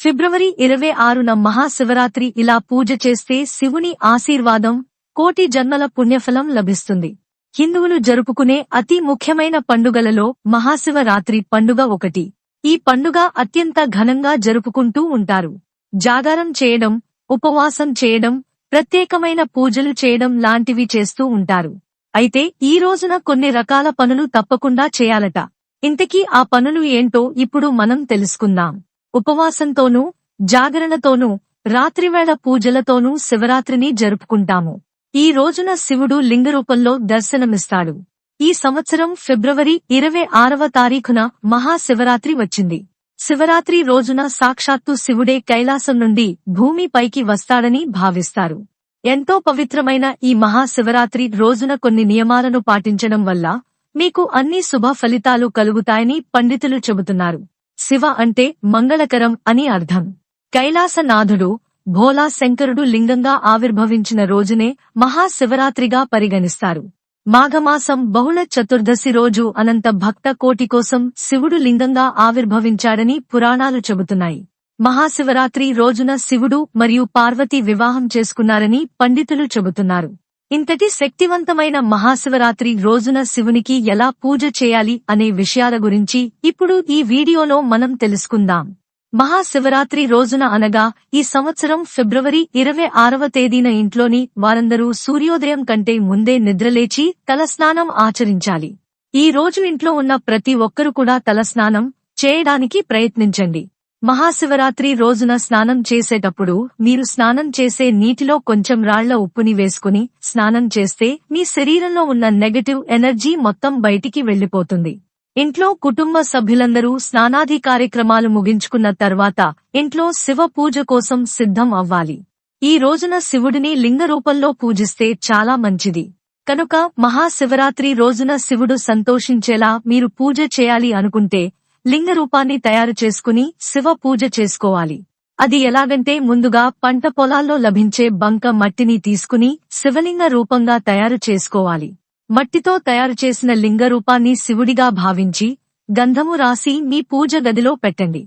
ఫిబ్రవరి ఇరవై ఆరున మహాశివరాత్రి ఇలా పూజ చేస్తే శివుని ఆశీర్వాదం కోటి జన్మల పుణ్యఫలం లభిస్తుంది. హిందువులు జరుపుకునే అతి ముఖ్యమైన పండుగలలో మహాశివరాత్రి పండుగ ఒకటి. ఈ పండుగ అత్యంత ఘనంగా జరుపుకుంటూ ఉంటారు. జాగారం చేయడం ఉపవాసం చేయడం ప్రత్యేకమైన పూజలు చేయడం లాంటివి చేస్తూ ఉంటారు. అయితే ఈ రోజున కొన్ని రకాల పనులు తప్పకుండా చేయాలట. ఇంతకీ ఆ పనులు ఏంటో ఇప్పుడు మనం తెలుసుకుందాం. ఉపవాసంతోనూ జాగరణతోనూ రాత్రివేళ పూజలతోనూ శివరాత్రిని జరుపుకుంటాము. ఈ రోజున శివుడు లింగరూపంలో దర్శనమిస్తాడు. ఈ సంవత్సరం ఫిబ్రవరి ఇరవై ఆరవ తారీఖున మహాశివరాత్రి వచ్చింది. శివరాత్రి రోజున సాక్షాత్తు శివుడే కైలాసం నుండి భూమిపైకి వస్తాడని భావిస్తారు. ఎంతో పవిత్రమైన ఈ మహాశివరాత్రి రోజున కొన్ని నియమాలను పాటించడం వల్ల మీకు అన్ని శుభ ఫలితాలు కలుగుతాయని పండితులు చెబుతున్నారు. శివ అంటే మంగళకరం అని అర్థం. కైలాసనాథుడు భోలా శంకరుడు లింగంగా ఆవిర్భవించిన రోజునే మహాశివరాత్రిగా పరిగణిస్తారు. మాఘమాసం బహుళ చతుర్దశి రోజు అనంత భక్త కోటి కోసం శివుడు లింగంగా ఆవిర్భవించాడని పురాణాలు చెబుతున్నాయి. మహాశివరాత్రి రోజున శివుడు మరియు పార్వతి వివాహం చేసుకున్నారని పండితులు చెబుతున్నారు. ఇంతటి శక్తివంతమైన మహాశివరాత్రి రోజున శివునికి ఎలా పూజ చేయాలి అనే విషయాల గురించి ఇప్పుడు ఈ వీడియోలో మనం తెలుసుకుందాం. మహాశివరాత్రి రోజున అనగా ఈ సంవత్సరం ఫిబ్రవరి ఇరవై ఆరవ తేదీన ఇంట్లోని వారందరూ సూర్యోదయం కంటే ముందే నిద్రలేచి తలస్నానం ఆచరించాలి. ఈ రోజు ఇంట్లో ఉన్న ప్రతి ఒక్కరు కూడా తలస్నానం చేయడానికి ప్రయత్నించండి. మహాశివరాత్రి రోజున స్నానం చేసేటప్పుడు మీరు స్నానం చేసే నీటిలో కొంచెం రాళ్ళ ఉప్పుని వేసుకుని స్నానం చేస్తే మీ శరీరంలో ఉన్న నెగటివ్ ఎనర్జీ మొత్తం బయటికి వెళ్ళిపోతుంది ఇంట్లో కుటుంబ సభ్యులందరూ స్నానాది కార్యక్రమాలు ముగించుకున్న తర్వాత ఇంట్లో శివ పూజ కోసం సిద్ధం అవ్వాలి. ఈ రోజున శివుడిని లింగ రూపంలో పూజిస్తే చాలా మంచిది. కనుక మహాశివరాత్రి రోజున శివుడు సంతోషించేలా మీరు పూజ చేయాలి అనుకుంటే లింగ రూపాన్ని తయారు చేసుకుని శివ పూజ చేసుకోవాలి. అది ఎలాగంటే ముందుగా పంట పొలాల్లో లభించే బంక మట్టిని తీసుకుని శివలింగ రూపంగా తయారు చేసుకోవాలి. మట్టితో తయారు చేసిన లింగ రూపాన్ని శివుడిగా భావించి గంధము రాసి మీ పూజ గదిలో పెట్టండి.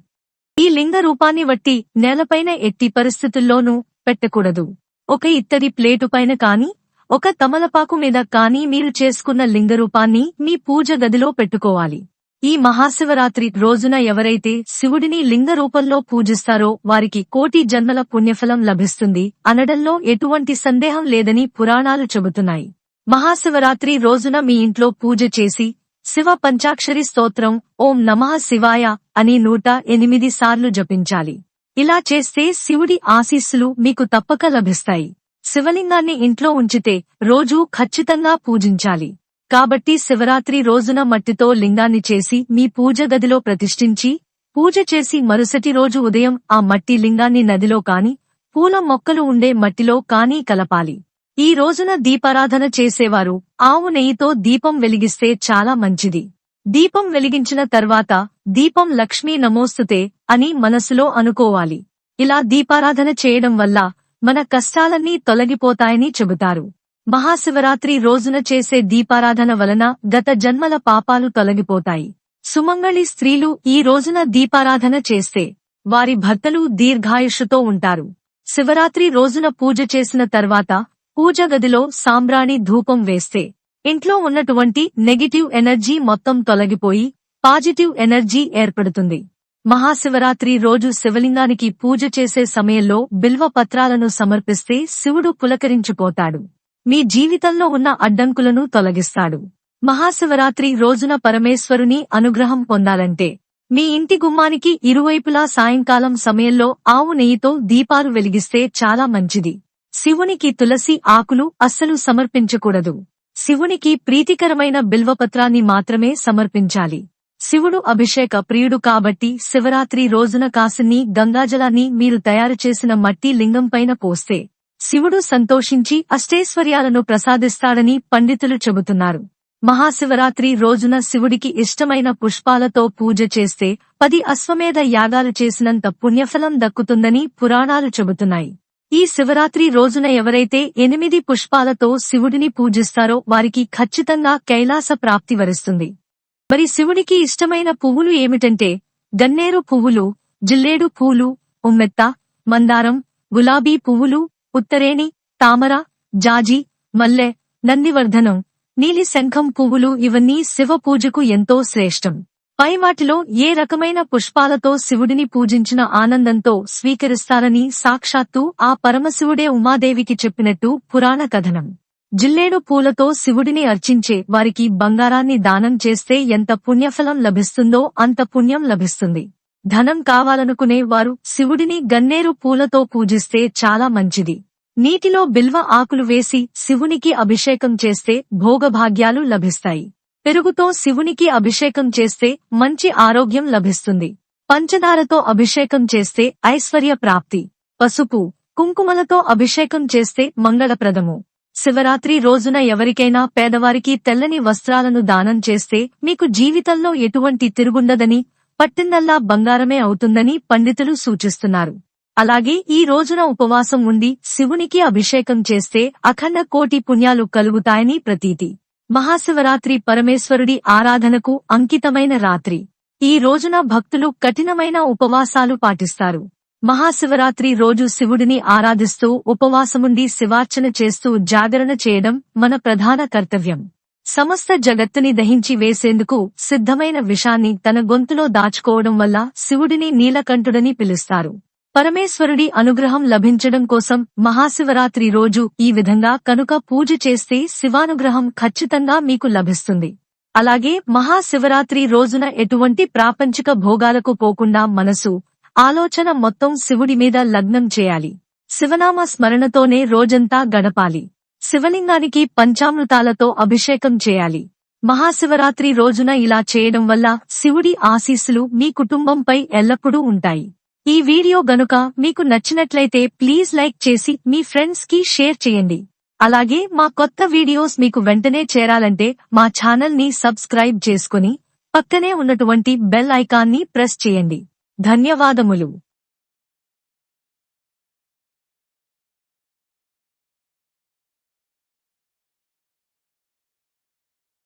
ఈ లింగ రూపాన్ని వట్టి నేలపైన ఎట్టి పరిస్థితుల్లోనూ పెట్టకూడదు. ఒక ఇత్తడి ప్లేటు పైన కాని ఒక తమలపాకు మీద కాని మీరు చేసుకున్న లింగ రూపాన్ని మీ పూజ గదిలో పెట్టుకోవాలి. ఈ మహాశివరాత్రి రోజున ఎవరైతే శివుడిని లింగ రూపంలో పూజిస్తారో వారికి కోటి జన్మల పుణ్యఫలం లభిస్తుంది అనడంలో ఎటువంటి సందేహం లేదని పురాణాలు చెబుతున్నాయి. మహాశివరాత్రి రోజున మీ ఇంట్లో పూజ చేసి శివ పంచాక్షరి స్తోత్రం ఓం నమః శివాయ అని నూట ఎనిమిది సార్లు జపించాలి. ఇలా చేస్తే శివుడి ఆశీస్సులు మీకు తప్పక లభిస్తాయి. శివలింగాన్ని ఇంట్లో ఉంచితే రోజూ ఖచ్చితంగా పూజించాలి. కాబట్టి శివరాత్రి రోజున మట్టితో లింగాన్ని చేసి మీ పూజ గదిలో ప్రతిష్ఠించి పూజ చేసి మరుసటి రోజు ఉదయం ఆ మట్టి లింగాన్ని నదిలో కాని పూల మొక్కలు ఉండే మట్టిలో కానీ కలపాలి. ఈ రోజున దీపారాధన చేసేవారు ఆవు నెయ్యితో దీపం వెలిగిస్తే చాలా మంచిది. దీపం వెలిగించిన తర్వాత దీపం లక్ష్మీ నమోస్తుతే అని మనసులో అనుకోవాలి. ఇలా దీపారాధన చేయడం వల్ల మన కష్టాలన్నీ తొలగిపోతాయని చెబుతారు. మహాశివరాత్రి రోజున చేసే దీపారాధన వలన గత జన్మల పాపాలు తొలగిపోతాయి. సుమంగళి స్త్రీలు ఈ రోజున దీపారాధన చేస్తే వారి భర్తలు దీర్ఘాయుషుతో ఉంటారు. శివరాత్రి రోజున పూజ చేసిన తర్వాత పూజ గదిలో సాంబ్రాణి ధూపం వేస్తే ఇంట్లో ఉన్నటువంటి నెగిటివ్ ఎనర్జీ మొత్తం తొలగిపోయి పాజిటివ్ ఎనర్జీ ఏర్పడుతుంది. మహాశివరాత్రి రోజు శివలింగానికి పూజ చేసే సమయంలో బిల్వ పత్రాలను సమర్పిస్తే శివుడు పులకరించిపోతాడు. మీ జీవితంలో ఉన్న అడ్డంకులను తొలగిస్తాడు. మహాశివరాత్రి రోజున పరమేశ్వరుని అనుగ్రహం పొందాలంటే మీ ఇంటి గుమ్మానికి ఇరువైపులా సాయంకాలం సమయంలో ఆవు నెయ్యితో దీపాలు వెలిగిస్తే చాలా మంచిది. శివునికి తులసి ఆకులు అస్సలు సమర్పించకూడదు. శివునికి ప్రీతికరమైన బిల్వపత్రాన్ని మాత్రమే సమర్పించాలి. శివుడు అభిషేక ప్రియుడు కాబట్టి శివరాత్రి రోజున కాసిని గంగాజలాన్ని మీరు తయారు చేసిన మట్టి లింగంపైన పోస్తే శివుడు సంతోషించి అష్టైశ్వర్యాలను ప్రసాదిస్తాడని పండితులు చెబుతున్నారు. మహాశివరాత్రి రోజున శివుడికి ఇష్టమైన పుష్పాలతో పూజ చేస్తే పది అశ్వమేధ యాగాలు చేసినంత పుణ్యఫలం దక్కుతుందని పురాణాలు చెబుతున్నాయి. ఈ శివరాత్రి రోజున ఎవరైతే ఎనిమిది పుష్పాలతో శివుడిని పూజిస్తారో వారికి ఖచ్చితంగా కైలాస ప్రాప్తి వరిస్తుంది. మరి శివుడికి ఇష్టమైన పువ్వులు ఏమిటంటే గన్నేరు పువ్వులు జిల్లేడు పూలు ఉమ్మెత్త మందారం గులాబీ పువ్వులు ఉత్తరేణి తామర జాజి మల్లె నందివర్ధనం నీలి శంఖం పువ్వులు ఇవన్నీ శివ పూజకు ఎంతో శ్రేష్టం. పై వాటిలో ఏ రకమైన పుష్పాలతో శివుడిని పూజించిన ఆనందంతో స్వీకరిస్తారని సాక్షాత్తు ఆ పరమశివుడే ఉమాదేవికి చెప్పినట్టు పురాణ కథనం. జిల్లేడు పూలతో శివుడిని అర్చించే వారికి బంగారాన్ని దానం చేస్తే ఎంత పుణ్యఫలం లభిస్తుందో అంత పుణ్యం లభిస్తుంది. ధనం కావాలనుకునే వారు శివుడిని గన్నేరు పూలతో పూజిస్తే చాలా మంచిది. నీటిలో బిల్వ ఆకులు వేసి శివునికి అభిషేకం చేస్తే భోగభాగ్యాలు లభిస్తాయి. పెరుగుతో శివునికి అభిషేకం చేస్తే మంచి ఆరోగ్యం లభిస్తుంది. పంచదారతో అభిషేకం చేస్తే ఐశ్వర్య ప్రాప్తి. పసుపు కుంకుమలతో అభిషేకం చేస్తే మంగళప్రదము. శివరాత్రి రోజున ఎవరికైనా పేదవారికి తెల్లని వస్త్రాలను దానం చేస్తే మీకు జీవితంలో ఎటువంటి తిరుగుండదని పట్టిందల్లా బంగారమే అవుతుందని పండితులు సూచిస్తున్నారు. అలాగే ఈ రోజున ఉపవాసం ఉండి శివునికి అభిషేకం చేస్తే అఖండ కోటి పుణ్యాలు కలుగుతాయని ప్రతీతి. మహాశివరాత్రి పరమేశ్వరుడి ఆరాధనకు అంకితమైన రాత్రి. ఈ రోజున భక్తులు కఠినమైన ఉపవాసాలు పాటిస్తారు. మహాశివరాత్రి రోజు శివుడిని ఆరాధిస్తూ ఉపవాసముండి శివార్చన చేస్తూ జాగరణ చేయడం మన ప్రధాన కర్తవ్యం. సమస్త జగత్తుని దహించి వేసేందుకు సిద్ధమైన విషాన్ని తన గొంతులో దాచుకోవడం వల్ల శివుడిని నీలకంఠుడని పిలుస్తారు. పరమేశ్వరుడి అనుగ్రహం లభించడం కోసం మహాశివరాత్రి రోజు ఈ విధంగా కనుక పూజ చేస్తే శివానుగ్రహం ఖచ్చితంగా మీకు లభిస్తుంది. అలాగే మహాశివరాత్రి రోజున ఎటువంటి ప్రాపంచిక భోగాలకు పోకుండా మనసు ఆలోచన మొత్తం శివుడి మీద లగ్నం చేయాలి. శివనామ స్మరణతోనే రోజంతా గడపాలి. శివలింగానికి పంచామృతాలతో అభిషేకం చేయాలి. మహాశివరాత్రి రోజున ఇలా చేయడం వల్ల శివుడి ఆశీస్సులు మీ కుటుంబంపై ఎల్లప్పుడూ ఉంటాయి. ఈ వీడియో గనుక మీకు నచ్చినట్లయితే ప్లీజ్ లైక్ చేసి మీ ఫ్రెండ్స్కి షేర్ చేయండి. అలాగే మా కొత్త వీడియోస్ మీకు వెంటనే చేరాలంటే మా ఛానల్ని సబ్స్క్రైబ్ చేసుకుని పక్కనే ఉన్నటువంటి బెల్ ఐకాన్ని ప్రెస్ చేయండి. ధన్యవాదములు.